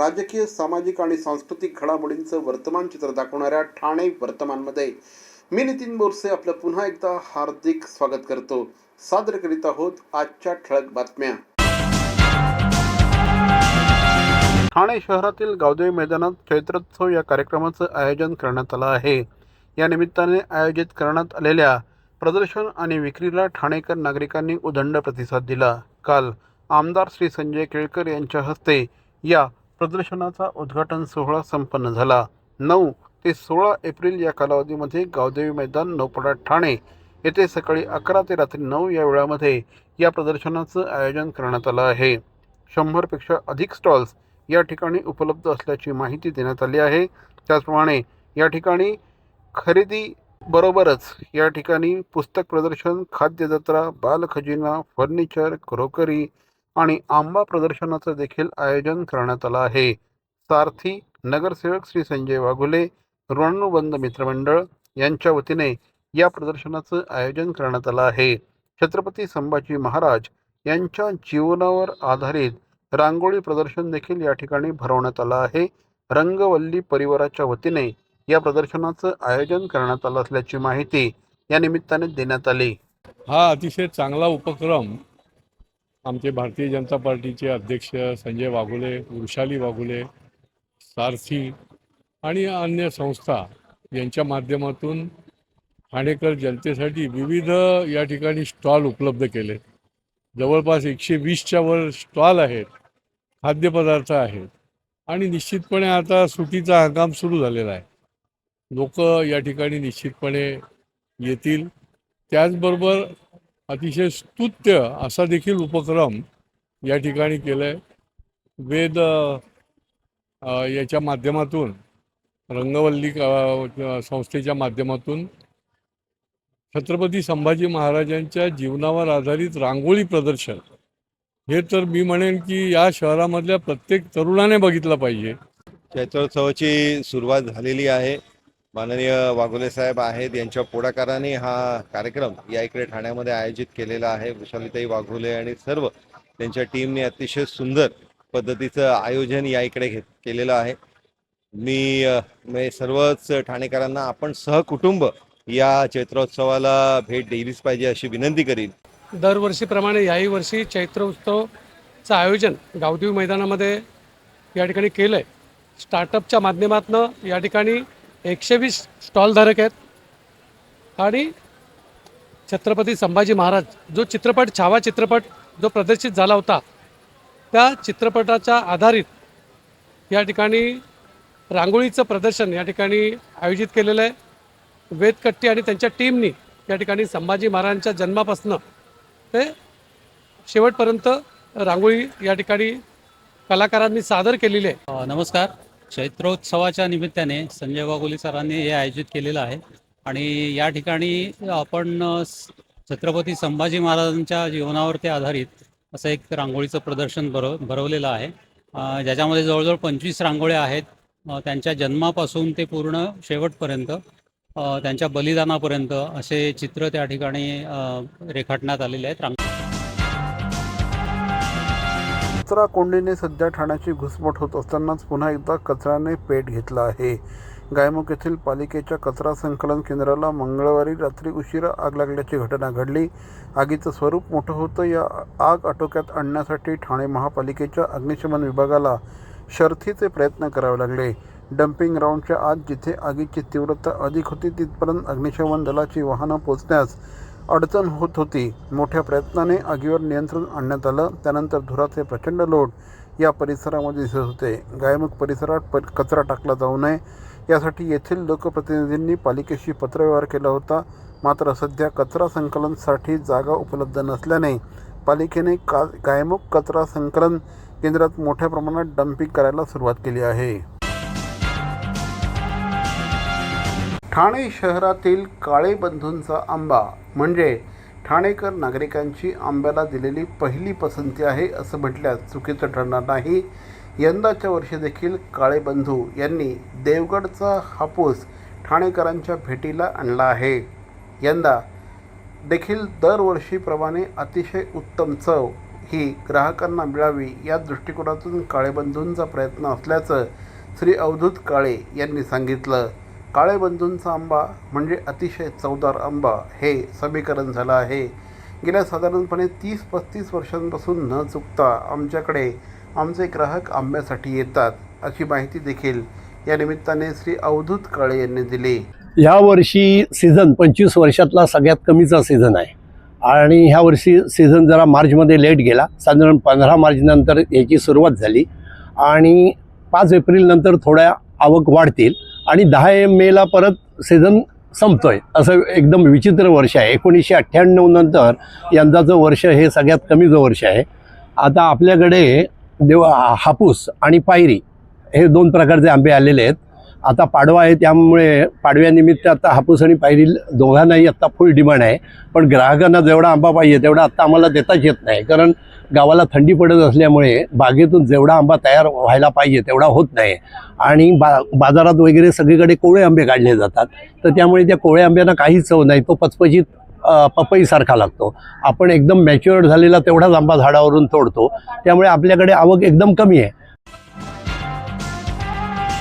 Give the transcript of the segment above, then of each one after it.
राजकीय सामाजिक आणि सांस्कृतिक घडामोडींचं वर्तमान चित्र दाखवणाऱ्या ठाणे वर्तमानमध्ये मी नितीन बोरसे आपलं पुन्हा एकदा हार्दिक स्वागत करतो. सादर करीत आहोत आजच्या ठळक बातम्या. ठाणे शहरातील गावदेवी मैदानात चैत्रोत्सव या कार्यक्रमाचं आयोजन करण्यात आलं आहे. या निमित्ताने आयोजित करण्यात आलेल्या प्रदर्शन आणि विक्रीला ठाणेकर नागरिकांनी उदंड प्रतिसाद दिला. काल आमदार श्री संजय केळकर यांच्या हस्ते या प्रदर्शनाचा उद्घाटन सोहळा संपन्न झाला. नऊ ते सोळा एप्रिल या कालावधीमध्ये गावदेवी मैदान नौपडा ठाणे येथे सकाळी अकरा ते रात्री नऊ या वेळामध्ये या प्रदर्शनाचं आयोजन करण्यात आलं आहे. शंभरपेक्षा अधिक स्टॉल्स या ठिकाणी उपलब्ध असल्याची माहिती देण्यात आली आहे. त्याचप्रमाणे या ठिकाणी खरेदी बरोबरच या ठिकाणी पुस्तक प्रदर्शन खाद्य जत्रा फर्निचर क्रोकरी आणि आंबा प्रदर्शनाचं देखील आयोजन करण्यात आलं आहे. सारथी नगरसेवक श्री संजय वाघुले ऋणानुबंध मित्रमंडळ यांच्या वतीने या प्रदर्शनाचं आयोजन करण्यात आलं आहे. छत्रपती संभाजी महाराज यांच्या जीवनावर आधारित रांगोळी प्रदर्शन देखील या ठिकाणी भरवण्यात आलं आहे. रंगवल्ली परिवाराच्या वतीने या प्रदर्शनाचं आयोजन करण्यात आलं असल्याची माहिती या निमित्ताने देण्यात आली. हा अतिशय चांगला उपक्रम आमचे भारतीय जनता पार्टीचे अध्यक्ष संजय वाघुले वृषाली वाघुले सारथी आणि अन्य संस्था यांच्या माध्यमातून ठाणेकर जनतेसाठी विविध या ठिकाणी स्टॉल उपलब्ध केले. जवळपास एकशे वीसच्या वर स्टॉल आहेत खाद्यपदार्थ आहेत आणि निश्चितपणे आता सुटीचा हंगाम सुरू झालेला आहे. लोक या ठिकाणी निश्चितपणे येतील. त्याचबरोबर अतिशय स्तुत्य असा देखील उपक्रम या ठिकाणी केला आहे वेद याच्या माध्यमातून रंगवल्ली संस्थेच्या माध्यमातून छत्रपती संभाजी महाराजांच्या जीवनावर आधारित रांगोळी प्रदर्शन. हे तर मी म्हणेन की या शहरामधल्या प्रत्येक तरुणाने बघितलं पाहिजे. चैत्रोत्सवाची सुरुवात झालेली आहे. माननीय वाघोले साहेब आहेत यांच्या पुढाकाराने हा कार्यक्रम या इकडे ठाण्यामध्ये आयोजित केलेला आहे. वृषालीताई वाघोले आणि सर्व त्यांच्या टीमने अतिशय सुंदर पद्धतीचं आयोजन या इकडे घेत केलेलं आहे. मी म्हणजे सर्वच ठाणेकरांना आपण सहकुटुंब या चैत्रोत्सवाला भेट दिलीच पाहिजे अशी विनंती करीन. दरवर्षीप्रमाणे याही वर्षी चैत्र उत्सवचं आयोजन गावदेवी मैदानामध्ये या ठिकाणी केलं आहे स्टार्टअपच्या माध्यमातून या ठिकाणी एकशे वीस स्टॉलधारक आहेत. आणि छत्रपती संभाजी महाराज जो चित्रपट छावा चित्रपट जो प्रदर्शित झाला होता त्या चित्रपटाच्या आधारित या ठिकाणी रांगोळीचं प्रदर्शन या ठिकाणी आयोजित केलेलं आहे. वेदकट्टी आणि त्यांच्या टीमनी या ठिकाणी संभाजी महाराजांच्या जन्मापासनं ते शेवटपर्यंत रांगोळी या ठिकाणी कलाकारांनी सादर केलेली आहे. नमस्कार. चैत्रोत्सवाच्या निमित्ताने संजय वाघोली सरांनी हे आयोजित केलेलं आहे. आणि या ठिकाणी आपण छत्रपती संभाजी महाराजांच्या जीवनावरती आधारित असं एक रांगोळीचं प्रदर्शन भरव भरवलेलं आहे. ज्याच्यामध्ये जवळजवळ पंचवीस रांगोळ्या आहेत. त्यांच्या जन्मापासून ते पूर्ण शेवटपर्यंत त्यांच्या बलिदानापर्यंत असे चित्र त्या ठिकाणी रेखाटण्यात आलेले आहेत. रांग कचरा कोंडीने सध्या ठाण्याची घुसमट होत असतानाच पुन्हा एकदा कचऱ्याने पेट घेतला आहे. गायमुख येथील पालिकेच्या कचरा संकलन केंद्राला मंगळवारी रात्री उशिरा आग लागल्याची घटना घडली. आगीचं स्वरूप मोठं होतं. या आग आटोक्यात आणण्यासाठी ठाणे महापालिकेच्या अग्निशमन विभागाला शर्थीचे प्रयत्न करावे लागले. डम्पिंग ग्राउंडच्या आत जिथे आगीची तीव्रता अधिक होती तिथपर्यंत अग्निशमन दलाची वाहनं पोचण्यास अडचण होत होती. मोठ्या प्रयत्नाने आगीवर नियंत्रण आणण्यात आलं. त्यानंतर धुराचे प्रचंड लोट या परिसरामध्ये दिसत होते. गायमुख परिसरात प कचरा टाकला जाऊ नये. यासाठी येथील लोकप्रतिनिधींनी पालिकेशी पत्रव्यवहार केला होता. मात्र सध्या कचरा संकलनसाठी जागा उपलब्ध नसल्याने पालिकेने का गायमुख कचरा संकलन केंद्रात मोठ्या प्रमाणात डम्पिंग करायला सुरुवात केली आहे. ठाणे शहरातील काळे बंधूंचा आंबा म्हणजे ठाणेकर नागरिकांची आंब्याला दिलेली पहिली पसंती आहे असं म्हटल्यास चुकीचं ठरणार नाही. यंदाच्या वर्षी देखील काळे बंधू यांनी देवगडचा हापूस ठाणेकरांच्या भेटीला आणला आहे. यंदा देखील दरवर्षीप्रमाणे अतिशय उत्तम चव ही ग्राहकांना मिळावी या दृष्टिकोनातून काळेबंधूंचा प्रयत्न असल्याचं श्री अवधूत काळे यांनी सांगितलं. काळेबंधूंचा आंबा म्हणजे अतिशय चवदार आंबा. हे समीकरण झालं आहे. गेल्या साधारणपणे तीस पस्तीस वर्षांपासून न चुकता आमच्याकडे आमचे ग्राहक आंब्यासाठी येतात अशी माहिती देखील या निमित्ताने श्री अवधूत काळे यांनी दिली. ह्या वर्षी सीझन पंचवीस वर्षातला सगळ्यात कमीचा सीझन आहे. आणि ह्या वर्षी सीझन जरा मार्चमध्ये लेट गेला. साधारण पंधरा मार्चनंतर याची सुरुवात झाली. आणि पाच एप्रिलनंतर थोड्या आवक वाढतील. आणि दहा एम मेला परत सीझन संपतोय. असं एकदम विचित्र वर्ष आहे. एकोणीसशे अठ्ठ्याण्णव नंतर यंदाचं वर्ष हे सगळ्यात कमीचं वर्ष आहे. आता आपल्याकडे देव हापूस आणि पायरी हे दोन प्रकारचे आंबे आलेले आहेत. आता पाडवा आहे त्यामुळे पाडव्यानिमित्त आता हापूस आणि पायरी दोघांनाही आत्ता फुल डिमांड आहे. पण ग्राहकांना जेवढा आंबा पाहिजे तेवढा आत्ता आम्हाला देताच येत नाही. कारण गावाला थंडी पडत असल्यामुळे बागेतून जेवढा आंबा तयार व्हायला पाहिजे तेवढा होत नाही. आणि बा बाजारात वगैरे सगळीकडे कोवळे आंबे काढले जातात. तर त्यामुळे त्या कोळे आंब्यांना काहीच चव नाही. तो पचपचीत पपईसारखा लागतो. आपण एकदम मॅच्युअर्ड झालेला तेवढाच आंबा झाडावरून तोडतो. त्यामुळे आपल्याकडे आवक एकदम कमी आहे.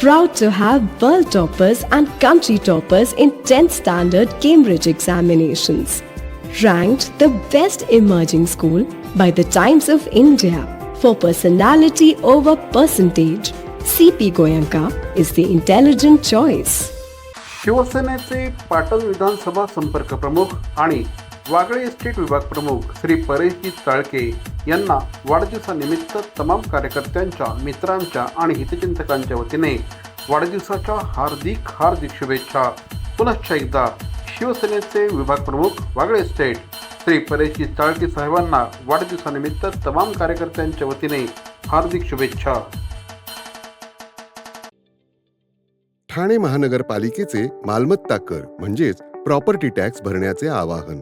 Proud to have world toppers and country toppers in 10th standard Cambridge examinations. Ranked the best emerging school by the Times of India for personality over percentage. CP Goyanka is the intelligent choice. शिवसेनेचे पाटण विधानसभा संपर्क प्रमुख आणि Wagle estate विभाग प्रमुख श्री परेशजी चाळके यांना वाढदिवसानिमित्त तमाम कार्यकर्त्यांच्या मित्रांच्या आणि हितचिंतकांच्या वतीने वाढदिवसाच्या हार्दिक हार्दिक शुभेच्छा. पुनश्च एकदा शिवसेनेचे विभाग प्रमुख वागळे इस्टेट श्री परेशजी चाळके साहेबांना वाढदिवसानिमित्त तमाम कार्यकर्त्यांच्या वतीने हार्दिक शुभेच्छा. ठाणे महानगरपालिकेचे मालमत्ता कर म्हणजेच प्रॉपर्टी टॅक्स भरण्याचे आवाहन.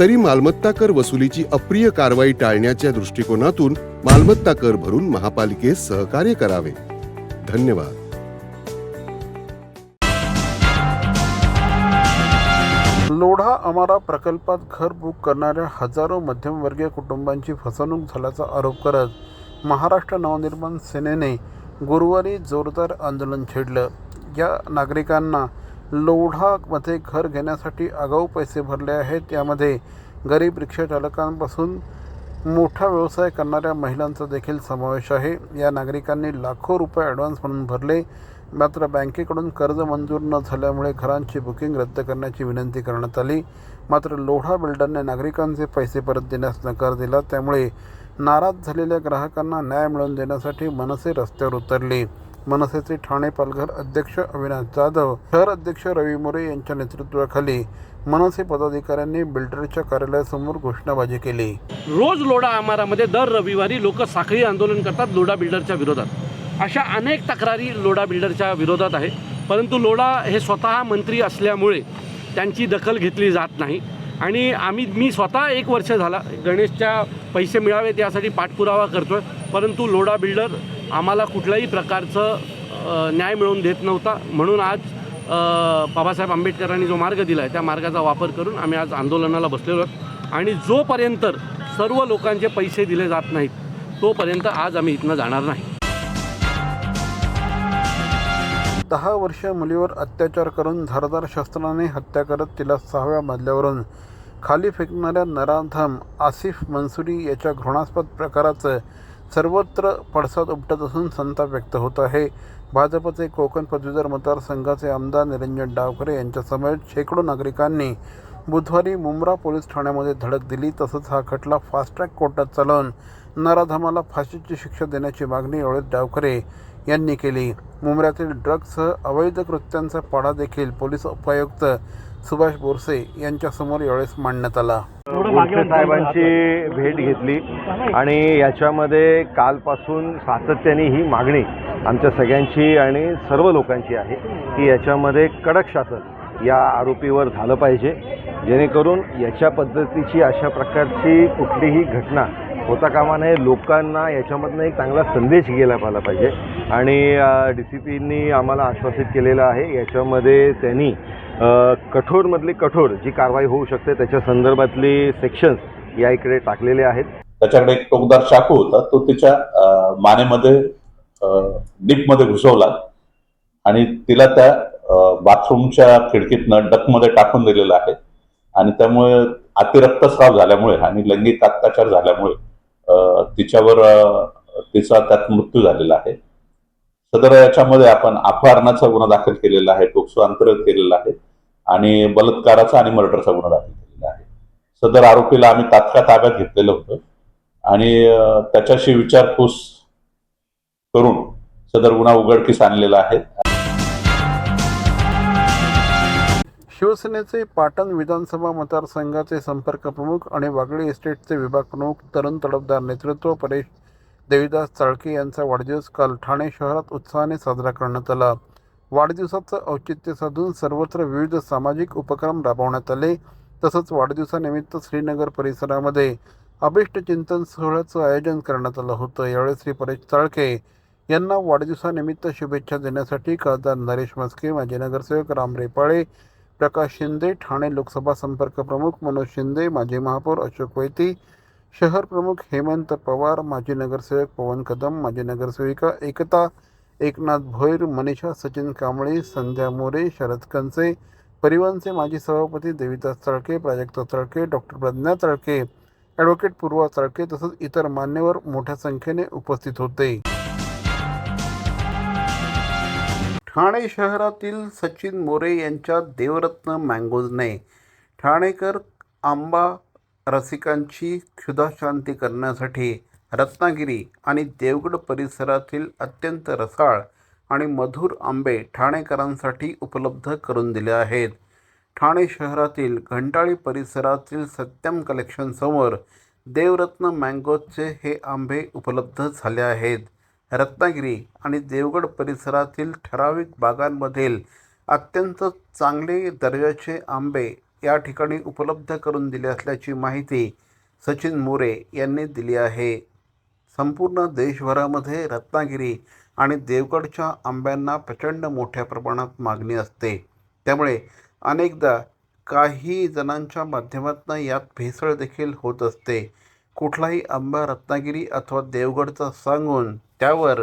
तरी मालमत्ता कर वसुलीची अप्रिय कारवाई टाळण्याच्या दृष्टिकोनातून मालमत्ता कर भरून महापालिकेस सहकार्य करावे. धन्यवाद. लोढा अमारा प्रकल्पात घर बुक करणाऱ्या हजारो मध्यमवर्गीय कुटुंबांची फसवणूक झाल्याचा आरोप करत महाराष्ट्र नवनिर्माण सेनेने गुरुवारी जोरदार आंदोलन छेडलं. या नागरिकांना लोढामध्ये घर घेण्यासाठी आगाऊ पैसे भरले आहेत. यामध्ये गरीब रिक्षाचालकांपासून मोठा व्यवसाय करणाऱ्या महिलांचा देखील समावेश आहे. या नागरिकांनी लाखो रुपये ॲडव्हान्स म्हणून भरले. मात्र बँकेकडून कर्ज मंजूर न झाल्यामुळे घरांची बुकिंग रद्द करण्याची विनंती करण्यात आली. मात्र लोढा बिल्डरने नागरिकांचे पैसे परत देण्यास नकार दिला. त्यामुळे नाराज झालेल्या ग्राहकांना न्याय मिळवून देण्यासाठी मनसे रस्त्यावर उतरले. मनसेचे ठाणे पालघर अध्यक्ष अविनाश जाधव शहर अध्यक्ष रवी मोरे यांच्या नेतृत्वाखाली मनसे पदाधिकाऱ्यांनी बिल्डरच्या कार्यालयासमोर घोषणाबाजी केली. रोज लोढा आमारामध्ये दर रविवारी लोक साखळी आंदोलन करतात लोढा बिल्डरच्या विरोधात. अशा अनेक तक्रारी लोढा बिल्डरच्या विरोधात आहे परंतु लोढा हे स्वतः मंत्री असल्यामुळे त्यांची दखल घेतली जात नाही. आणि आम्ही मी स्वतः एक वर्ष झाला गणेशच्या पैसे मिळावेत यासाठी पाठपुरावा करतो आहे परंतु लोढा बिल्डर आम्हाला कुठल्याही प्रकारचं न्याय मिळवून देत नव्हता. म्हणून आज बाबासाहेब आंबेडकरांनी जो मार्ग दिला आहे त्या मार्गाचा वापर करून आम्ही आज आंदोलनाला बसलेलो आहोत. आणि जोपर्यंत सर्व लोकांचे पैसे दिले जात नाहीत तोपर्यंत आज आम्ही इथनं जाणार नाही. दहा वर्ष मुलीवर अत्याचार करून धारदार शस्त्राने हत्या करत तिला सहाव्या मजल्यावरून खाली फेकणाऱ्या नराधम आसिफ मनसुरी याच्या घृणास्पद प्रकाराचं सर्वत्र पडसाद उपटत असून संताप व्यक्त होत आहे. भाजपचे कोकण पदवीधर मतदारसंघाचे आमदार निरंजन डावकरे यांच्यासमवेत शेकडो नागरिकांनी बुधवारी मुंब्रा पोलीस ठाण्यामध्ये धडक दिली. तसंच हा खटला फास्ट ट्रॅक कोर्टात चालवून नराधमाला फाशीची शिक्षा देण्याची मागणी यावेळी डावकरे यांनी केली. मुंबऱ्यातील ड्रग्ससह अवैध कृत्यांचा पाढा देखील पोलीस उपायुक्त सुभाष बोरसे यांच्यासमोर यावेळेस मांडण्यात आला. साहेबांची भेट घेतली आणि याच्यामध्ये कालपासून सातत्याने ही मागणी आमच्या सगळ्यांची आणि सर्व लोकांची आहे की याच्यामध्ये कडक शासन या आरोपीवर झालं पाहिजे. जेणेकरून याच्या पद्धतीची अशा प्रकारची कुठलीही घटना होता कामा नये. लोकांना याच्यामधनं एक चांगला संदेश गेला पाहिला पाहिजे. आणि डी सी पींनी आम्हाला आश्वासित केलेलं आहे. याच्यामध्ये त्यांनी कठोरमधली कठोर जी कारवाई होऊ शकते त्याच्या संदर्भातली सेक्शन्स या इकडे टाकलेले आहेत. त्याच्याकडे एक टोकदार चाकू होता तो तिच्या मानेमध्ये डीपमध्ये घुसवला आणि तिला त्या बाथरूमच्या खिडकीतनं डकमध्ये टाकून दिलेलं आहे आणि त्यामुळे अतिरक्तस्राव झाल्यामुळे आणि लैंगिक अत्याचार झाल्यामुळे तिच्यावर तिचा त्यात मृत्यू झालेला आहे. सदर याच्यामध्ये आपण अपहरणाचा गुन्हा दाखल केलेला आहे टोक्सो अंतर्गत केलेला आहे. आणि बलात्काराचा आणि मर्डरचा गुन्हा दाखल केलेला आहे. सदर आरोपीला आम्ही तात्काळ ताब्यात घेतलेलं होतं. आणि त्याच्याशी विचारपूस करून सदर गुन्हा उघडकीस आणलेला आहे. शिवसेनेचे पाटण विधानसभा मतदारसंघाचे संपर्क प्रमुख आणि वागळे इस्टेटचे विभाग प्रमुख तरुण तडफदार नेतृत्व परेश देवीदास चाळके यांचा वाढदिवस काल ठाणे शहरात उत्साहाने साजरा करण्यात आला. वाढदिवसाचं औचित्य साधून सर्वत्र विविध सामाजिक उपक्रम राबवण्यात आले. तसंच वाढदिवसानिमित्त श्रीनगर परिसरामध्ये अभिष्ट चिंतन सोहळ्याचं आयोजन करण्यात आलं होतं. यावेळी श्री परेश ताळके यांना वाढदिवसानिमित्त शुभेच्छा देण्यासाठी खासदार नरेश मस्के माजी नगरसेवक राम रेपाळे प्रकाश शिंदे ठाणे लोकसभा संपर्क प्रमुख मनोज शिंदे माजी महापौर अशोक वैती शहर प्रमुख हेमंत पवार माजी नगरसेवक पवन कदम माजी नगरसेविका एकता एकनाथ भोईर मनीषा सचिन कांबळे संध्या मोरे शरद कंचे परिवहनचे माजी सभापती देविदास तळके प्राजक्ता तळके डॉक्टर प्रज्ञा तळके ॲडव्होकेट पूर्वा तळके तसंच इतर मान्यवर मोठ्या संख्येने उपस्थित होते. ठाणे शहरातील सचिन मोरे यांच्या देवरत्न मँगोजने ठाणेकर आंबा रसिकांची क्षुधाशांती करण्यासाठी रत्नागिरी आणि देवगड परिसरातील अत्यंत रसाळ आणि मधुर आंबे ठाणेकरांसाठी उपलब्ध करून दिले आहेत. ठाणे शहरातील घंटाळी परिसरातील सत्यम कलेक्शनसमोर देवरत्न मँगोचे हे आंबे उपलब्ध झाले आहेत. रत्नागिरी आणि देवगड परिसरातील ठराविक बागांमधील अत्यंत चांगले दर्जाचे आंबे या ठिकाणी उपलब्ध करून दिले असल्याची माहिती सचिन मोरे यांनी दिली आहे. संपूर्ण देशभरामध्ये रत्नागिरी आणि देवगडच्या आंब्यांना प्रचंड मोठ्या प्रमाणात मागणी असते. त्यामुळे अनेकदा काही जणांच्या माध्यमातून यात भेसळ देखील होत असते. कुठलाही आंबा रत्नागिरी अथवा देवगडचा सांगून त्यावर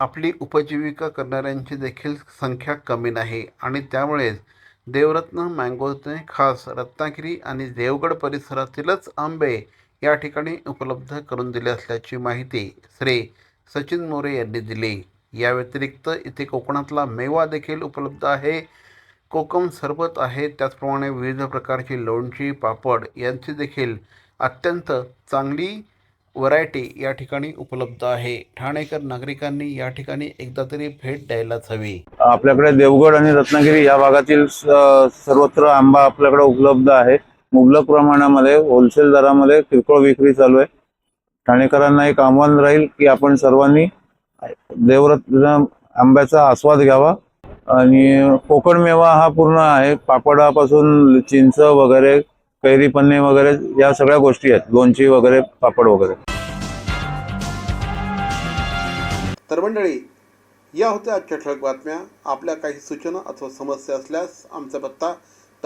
आपली उपजीविका करणाऱ्यांची देखील संख्या कमी नाही आणि त्यामुळेच देवरत्न मँगोजने खास रत्नागिरी आणि देवगड परिसरातीलच आंबे या ठिकाणी उपलब्ध करून दिले असल्याची माहिती श्री सचिन मोरे यांनी दिली. या व्यतिरिक्त इथे कोकणातला मेवा देखील उपलब्ध आहे. कोकम सरबत आहे. त्याचप्रमाणे विविध प्रकारची लोणची पापड यांची देखील अत्यंत चांगली व्हरायटी या ठिकाणी उपलब्ध आहे. ठाणेकर नागरिकांनी या ठिकाणी एकदा तरी भेट द्यायलाच हवी. आपल्याकडे देवगड आणि रत्नागिरी या भागातील सर्वत्र आंबा आपल्याकडे उपलब्ध आहे. मुबलक प्रमाणामध्ये होलसेल दरामध्ये किरकोळ विक्री चालू आहे. ठाणेकरांना एक आव्हान राहील की आपण सर्वांनी देवरत्न आंब्याचा आस्वाद घ्यावा. आणि कोकण मेवा हा पूर्ण आहे. पापडापासून चिंच वगैरे कैरी पन्ने वगैरे या सगळ्या गोष्टी आहेत. लोणची वगैरे पापड वगैरे. तर मंडळी या होत्या आजच्या ठळक बातम्या. आपल्या काही सूचना अथवा समस्या असल्यास आमचा पत्ता